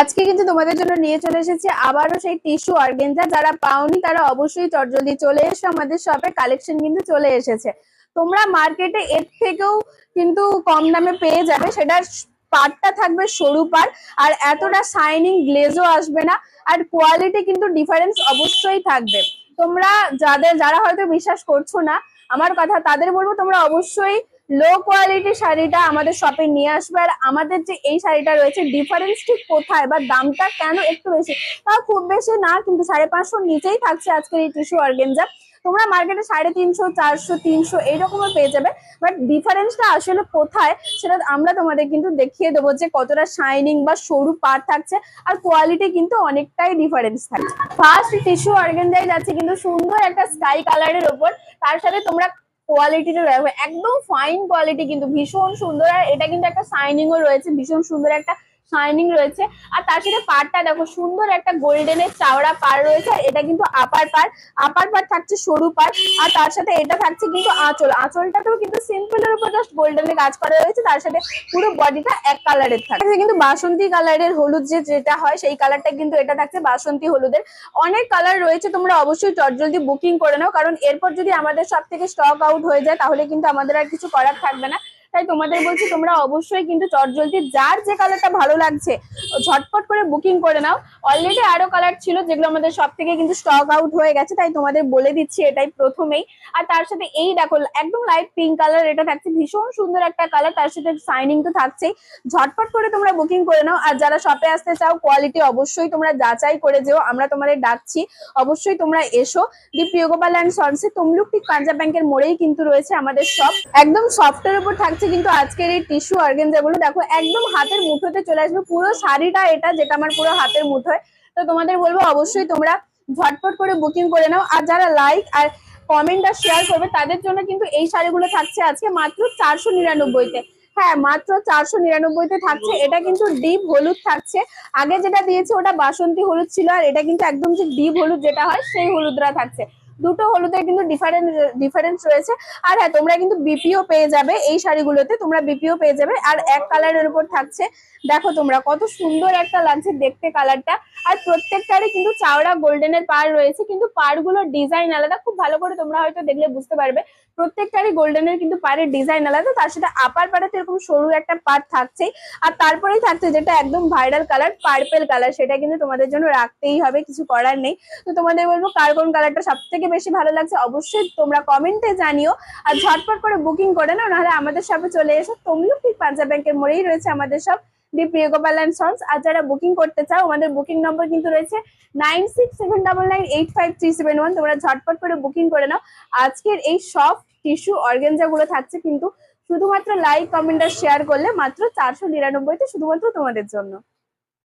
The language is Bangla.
আজকে কিন্তু তোমাদের জন্য নিয়ে চলে এসেছি আবারও সেই টিস্যু অর্গেনজা, যারা পাওনি তারা অবশ্যই চটজলদি চলে এসো, আমাদের শপে কালেকশন কিন্তু চলে এসেছে। তোমরা মার্কেটে এর থেকেও কিন্তু কম দামে পেয়ে যাবে, সেটার পার্টটা থাকবে সরু পার আর এতটা শাইনিং গ্লেজও আসবে না, আর কোয়ালিটি কিন্তু ডিফারেন্স অবশ্যই থাকবে। তোমরা যাদের, যারা হয়তো বিশ্বাস করছ না, আমার কথা তাদের বলব, তোমরা অবশ্যই লো কোয়ালিটি শাড়িটা আমাদের শপে নিয়ে আসবে। আর আমাদের যে এই শাড়িটা রয়েছে ডিফারেন্স ঠিক কোথায় বা দামটা কেন একটু বেশি? তাও খুব বেশি না, কিন্তু সাড়ে পাঁচশোর নিচেই থাকছে আজকের এই টিস্যু অর্গেনজা তোমরা মার্কেটে সাড়ে তিনশো, চারশো, তিনশো এইরকমও পেয়ে যাবে। বাট ডিফারেন্সটা আসলে কোথায়, সেটা আমরা তোমাদের কিন্তু দেখিয়ে দেবো যে কতটা শাইনিং বা সরু পার থাকছে। আর কোয়ালিটি কিন্তু অনেকটাই ডিফারেন্স থাকছে। ফার্স্ট টিস্যু অর্গেনজাই যাচ্ছে কিন্তু সুন্দর একটা স্কাই কালারের ওপর। তার সাথে তোমরা কোয়ালিটিটা দেখো, একদম ফাইন কোয়ালিটি কিন্তু ভীষণ সুন্দর। আর এটা কিন্তু একটা শাইনিংও রয়েছে, ভীষণ সুন্দর একটা শাইনিং রয়েছে। আর তার সাথে পাড়টা দেখো, সুন্দর একটা গোল্ডেনের চাওড়া পাড় রয়েছে এটা কিন্তু আপার পাড়। আপার পাড় থাকছে সরু পাড়, আর তার সাথে এটা থাকছে কিন্তু আঁচল। আঁচলটাতেও কিন্তু সিম্পলের উপর জাস্ট গোল্ডেনের কাজ করা রয়েছে, তার সাথে পুরো বডিটা এক কালারের থাকছে। কিন্তু বাসন্তী কালারের হলুদ যে যেটা হয়, সেই কালারটা কিন্তু এটা থাকছে বাসন্তী হলুদের। অনেক কালার রয়েছে, তোমরা অবশ্যই চটজলদি বুকিং করে নাও, কারণ এরপর যদি আমাদের সব থেকে স্টক আউট হয়ে যায়, তাহলে কিন্তু আমাদের আর কিছু করার থাকবে না। তাই তোমাদের বলছি তোমরা অবশ্যই কিন্তু চটজলদি যার যে কালারটা ভালো লাগছে, ঝটপট করে বুকিং করে নাও। অলরেডি আরও কালার ছিল যেগুলো আমাদের সব থেকে কিন্তু স্টক আউট হয়ে গেছে, তাই তোমাদের বলে দিচ্ছি এটাই প্রথমেই। আর তার সাথে এই দেখো, একদম লাইট পিঙ্ক কালার এটা থাকছে ভীষণ সুন্দর একটা কালার তার সাথে শাইনিং তো থাকছেই। ঝটপট করে তোমরা বুকিং করে নাও, আর যারা শপে আসতে চাও কোয়ালিটি অবশ্যই তোমরা যাচাই করে যেও, আমরা তোমাদের ডাকছি। অবশ্যই তোমরা এসো। দি প্রিয়গোপাল অ্যান্ড সন্সে তমলুক ঠিক পাঞ্জাব ব্যাংকের মোড়েই কিন্তু রয়েছে আমাদের শপ একদম সফটের উপর থাকছে কিন্তু আজকের এই টিস্যু অর্গেনজাগুলো দেখো একদম হাতের মুঠোতে চলে আসবে। পুরো শাড়িটা এটা, যেটা আমার পুরো হাতের মুঠোয়। তো তোমাদের বলব অবশ্যই তোমরা ঝটপট করে বুকিং করে নাও। আর যারা লাইক আর কমেন্ট আর শেয়ার করবে, তাদের জন্য কিন্তু এই শাড়িগুলো থাকছে আজকে মাত্র চারশো নিরানব্বইতে। হ্যাঁ মাত্র চারশো নিরানব্বইতে থাকছে। এটা কিন্তু ডিপ হলুদ থাকছে। আগে যেটা দিয়েছে ওটা বাসন্তী হলুদ ছিল, আর এটা কিন্তু একদম যে ডিপ হলুদ যেটা হয়, সেই হলুদরা থাকছে। দুটো হলুদের কিন্তু ডিফারেন্স ডিফারেন্স রয়েছে। আর হ্যাঁ তোমরা কিন্তু বিপিও পেয়ে যাবে এই শাড়িগুলোতে। তোমরা বিপিও পেয়ে যাবে। আর এক কালারের উপর থাকছে। দেখো তোমরা, কত সুন্দর একটা লাগছে দেখতে কালারটা আর প্রত্যেকটারই কিন্তু চাওড়া গোল্ডেনের পার রয়েছে। কিন্তু পারগুলোর ডিজাইন আলাদা। খুব ভালো করে তোমরা হয়তো দেখলে বুঝতে পারবে। প্রত্যেকটারই গোল্ডেনের কিন্তু পাড়ের ডিজাইন আলাদা। তার সাথে আপার পাড়াতে এরকম সরু একটা পার থাকছেই। আর তারপরেই থাকছে যেটা একদম ভাইরাল কালার পার্পেল কালার সেটা কিন্তু তোমাদের জন্য রাখতেই হবে। কিছু করার নেই। তো তোমাদের বলব কার কোন কালারটা সব থেকে বেশি ভালো লাগছে, অবশ্যই তোমরা কমেন্টে জানিও। আর ঝটপট করে বুকিং করে নাও, নাহলে আমাদের সাথে চলে এসো। তমলুক ঠিক পাঞ্জাব ব্যাংকের মোড়েই রয়েছে আমাদের সব দি প্রিয়গোপাল অ্যান্ড সন্স। আর যারা বুকিং করতে চাও, আমাদের বুকিং নম্বর কিন্তু রয়েছে nine six seven double nine eight five three seven one তোমরা ঝটপট করে বুকিং করে নাও। আজকের এই সব টিস্যু অর্গেনজা গুলো থাকছে কিন্তু শুধুমাত্র লাইক কমেন্ট আর শেয়ার করলে মাত্র চারশো নিরানব্বইতে শুধুমাত্র তোমাদের জন্য।